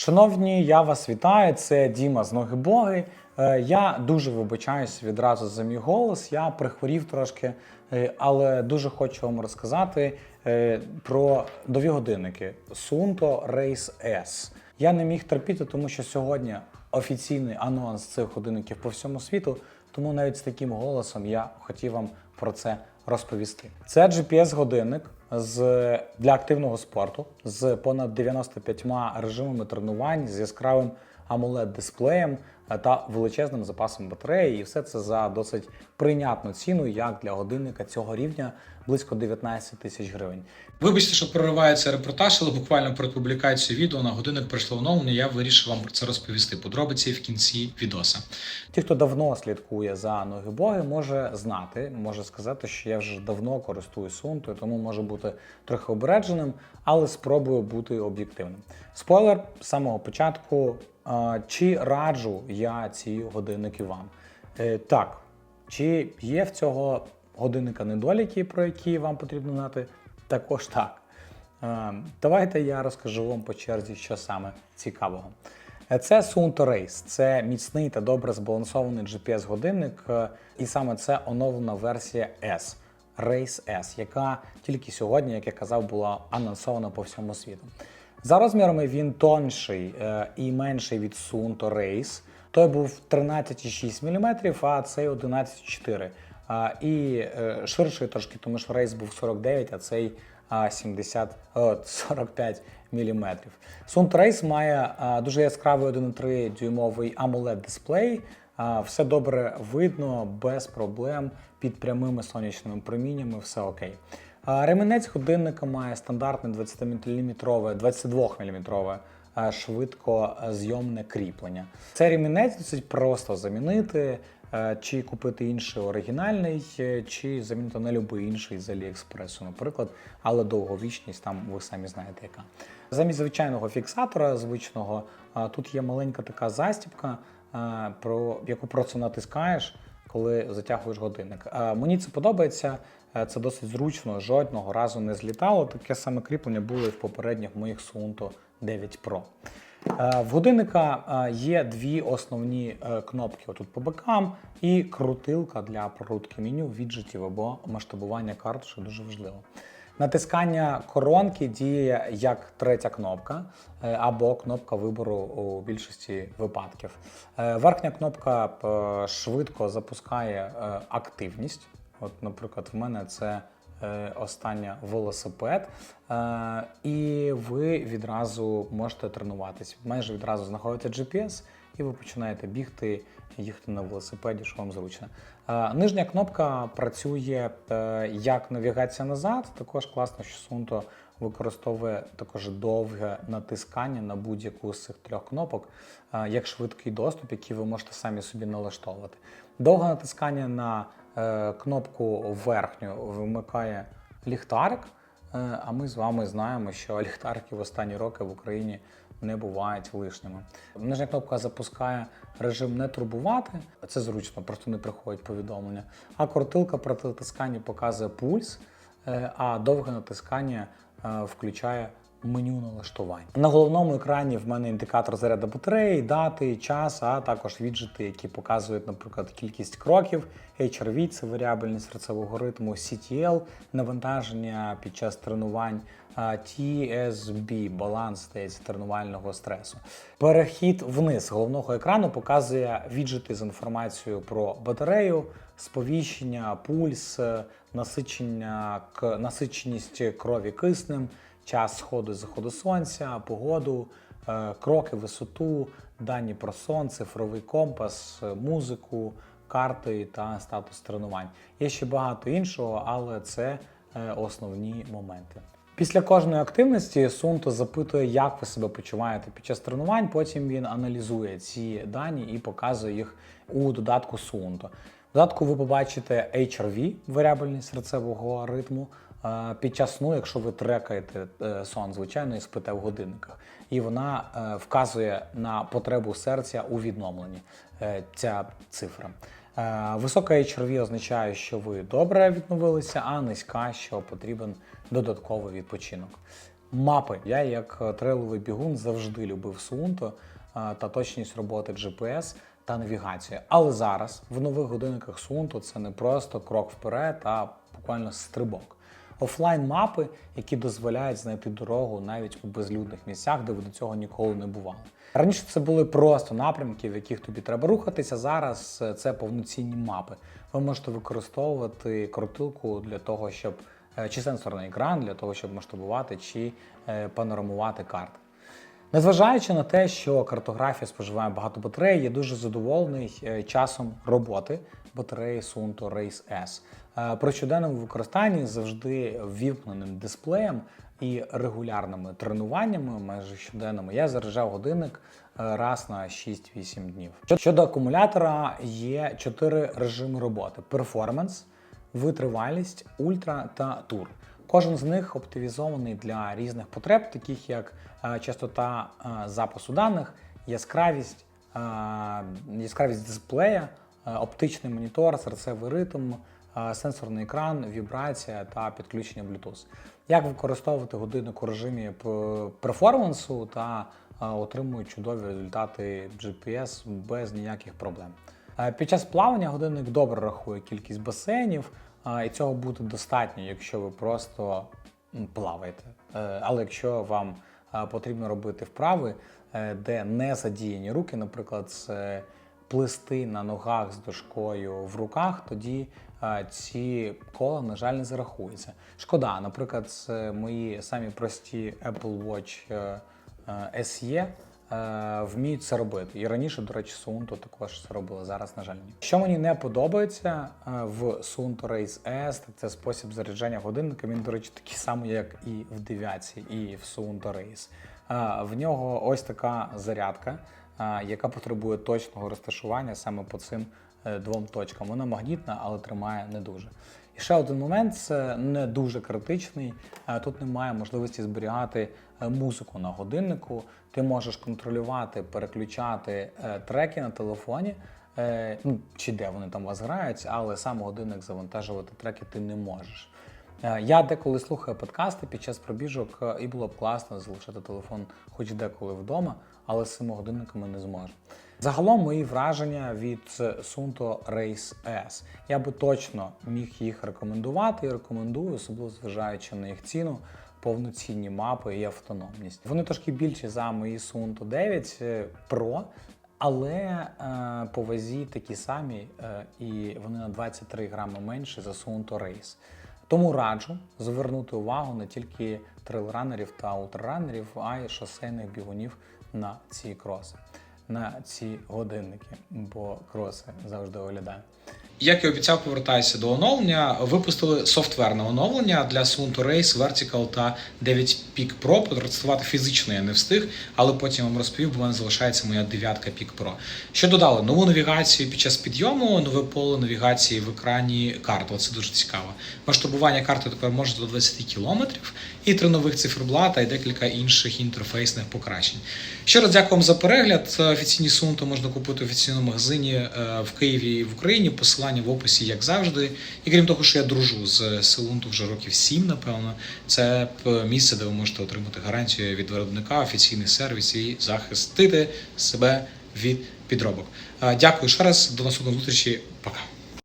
Шановні, я вас вітаю. Це Діма з Ноги Боги. Е, Я дуже вибачаюсь відразу за мій голос. Я прихворів трошки, е, але дуже хочу вам розказати е, про нові годинники Sunto Race S. Я не міг терпіти, тому що сьогодні офіційний анонс цих годинників по всьому світу. Тому навіть з таким голосом я хотів вам про це розповісти. Це GPS-годинник з для активного спорту з понад 95 режимами тренувань з яскравим amoled дисплеєм та величезним запасом батареї, і все це за досить прийнятну ціну, як для годинника цього рівня близько 19 тисяч гривень. Вибачте, що проривається репортаж, але буквально перед публікацією відео на годинник прийшло оновлення. Я вирішив вам про це розповісти. Подробиці в кінці відоса. Ті, хто давно слідкує за ноги боги, може знати, може сказати, що я вже давно користуюсь сунтою, тому може бути трохи обередженим, але спробую бути об'єктивним. Спойлер з самого початку. Чи раджу я ці годинники вам? Е, Так, чи є в цього годинника недоліки, про які вам потрібно знати? Також так. Е, Давайте я розкажу вам по черзі, що саме цікавого. Е, Це Sunto Race. Це міцний та добре збалансований GPS-годинник, е, і саме це оновлена версія S. Race S, яка тільки сьогодні, як я казав, була анонсована по всьому світу. За розмірами він тонший і менший від Sunto Race. Той був 13,6 мм, а цей 11,4 а, І е, ширший трошки, тому що рейс був 49, а цей а, 70, о, 45 мм. Sunto Race має дуже яскравий 1,3 дюймовий AMOLED дисплей. Все добре видно, без проблем, під прямими сонячними проміннями, все окей. А, Ремінець годинника має стандартне 20-мм, 22-мм швидкозйомне кріплення. Цей ремінець досить просто замінити, чи купити інший оригінальний, е, чи замінити на будь-який інший з Аліекспресу, наприклад, але довговічність там ви самі знаєте яка. Замість звичайного фіксатора звичного тут є маленька така застібка, про яку просто натискаєш, коли затягуєш годинник. Мені це подобається. е, Це досить зручно, жодного разу не злітало. Таке саме кріплення було і в попередніх моїх Suunto 9 Pro. Е, В годинника е, є дві основні е, кнопки отут по бокам і крутилка для прокрутки меню, віджитів або масштабування карт, що дуже важливо. Натискання коронки діє як третя кнопка або кнопка вибору у більшості випадків. Верхня кнопка швидко запускає активність. От, наприклад, в мене це остання велосипед, е, і ви відразу можете тренуватись. Майже відразу знаходите GPS, і ви починаєте бігти, їхати на велосипеді, що вам зручно. Е, Нижня кнопка працює е, як навігація назад. Також класно, що Sunto використовує також довге натискання на будь-яку з цих трьох кнопок, е, як швидкий доступ, який ви можете самі собі налаштовувати. Довге натискання на е, кнопку верхню вимикає ліхтарик. Е, А ми з вами знаємо, що ліхтарики в останні роки в Україні не бувають лишніми. Нижня кнопка запускає режим не турбувати. Це зручно, просто не приходять повідомлення. А крутилка при натисканні показує пульс, е, а довге натискання е, включає меню налаштувань. На головному екрані в мене індикатор заряду батареї, дати, час, а також віджити, які показують, наприклад, кількість кроків, HRV – це варіабельність серцевого ритму, CTL – навантаження під час тренувань, TSB – баланс здається, тренувального стресу. Перехід вниз головного екрану показує віджити з інформацією про батарею, сповіщення, пульс, насичення, насиченість крові киснем, час сходу і заходу сонця, погоду, е, кроки, висоту, дані про сон, цифровий компас, е, музику, карти та статус тренувань. Є ще багато іншого, але це е, основні моменти. Після кожної активності Sunto запитує, як ви себе почуваєте під час тренувань. Потім він аналізує ці дані і показує їх у додатку Sunto. В додатку ви побачите HRV, варіабельність серцевого ритму. Під час сну, якщо ви трекаєте е, сон, звичайно, і спите в годинниках, і вона е, вказує на потребу серця у відновленні. е, Ця цифра. Висока HRV означає, що ви добре відновилися, а низька, що потрібен додатковий відпочинок. Мапи. Я як трейловий бігун завжди любив е, та точність роботи GPS та навігацію. Але зараз в нових годинниках Suunto це не просто крок вперед, а буквально стрибок. Офлайн мапи, які дозволяють знайти дорогу навіть у безлюдних місцях, де ви до цього ніколи не бували. Раніше це були просто напрямки, в яких тобі треба рухатися. Зараз е, це повноцінні мапи. Ви можете використовувати крутилку для того, щоб е, чи сенсорний екран для того, щоб масштабувати чи е, панорамувати карти. Незважаючи на те, що картографія споживає багато батарей, я дуже задоволений е, часом роботи батареї Suunto Race S. Е, При щоденному використанні завжди ввімкненим дисплеєм і регулярними тренуваннями, майже щоденними, я заряджав годинник е, раз на 6-8 днів. Що- Щодо акумулятора, є чотири режими роботи: перформанс, витривалість, ультра та тур. Кожен з них оптимізований для різних потреб, таких як е, частота е, запису даних, яскравість, е, яскравість дисплея, оптичний монітор, серцевий ритм, сенсорний екран, вібрація та підключення Bluetooth. Як використовувати годинник у режимі перформансу та отримують чудові результати GPS без ніяких проблем. Е, Під час плавання годинник добре рахує кількість басейнів, а, і цього буде достатньо, якщо ви просто плаваєте. Е, Але якщо вам е, потрібно робити вправи, е, де не задіяні руки, наприклад, це плисти на ногах з дошкою в руках, тоді е, ці кола, на жаль, не зарахуються. Шкода, наприклад, мої самі прості Apple Watch е, е, SE е, вміють це робити. І раніше, до речі, Suunto також це робили. Зараз, на жаль, ні. Що мені не подобається е, в Suunto Race S, так це спосіб заряджання годинника. Він, до речі, такий самий, як і в дев'ятці, і в Suunto Race. Е, В нього ось така зарядка, е, яка потребує точного розташування саме по цим е, двом точкам. Вона магнітна, але тримає не дуже. І ще один момент це не дуже критичний. Е, Тут немає можливості зберігати е, музику на годиннику. Ти можеш контролювати, переключати е, треки на телефоні, ну чи де вони там у вас грають, але сам годинник завантажувати треки ти не можеш. Я деколи слухаю подкасти під час пробіжок, і було б класно залишити телефон хоч деколи вдома, але з цими годинниками не зможу. Загалом мої враження від е, Race S. Я би точно міг їх рекомендувати і рекомендую, особливо зважаючи на їх ціну, повноцінні мапи і автономність. Вони трошки більші за мої Suunto 9 е, Pro, але е, по вазі такі самі, е, і вони на 23 грами менше за Suunto Race. Тому раджу звернути увагу не тільки трейлранерів та ултраранерів, а й шосейних бігунів на ці кроси, на ці годинники, бо кроси завжди оглядають. Як і обіцяв, повертаюся до оновлення. Випустили софтверне оновлення для Suunto Race, Vertical та 9 Peak Pro. Протестувати фізично я не встиг, але потім вам розповів, бо в мене залишається моя дев'ятка Peak Pro. Що додали? Нову навігацію під час підйому, нове поле навігації в екрані карти. Це дуже цікаво. Масштабування карти тепер може до 20 кілометрів, і три нових циферблата, і декілька інших інтерфейсних покращень. Ще раз дякую вам за перегляд. Офіційні Suunto можна купити в офіційному магазині е, в Києві і в Україні. Посилання в описі, як завжди. І крім того, що я дружу з Селунту вже років 7, напевно. Це місце, де ви можете отримати гарантію від виробника, офіційний сервіс і захистити себе від підробок. Дякую ще раз. До наступної зустрічі. Пока.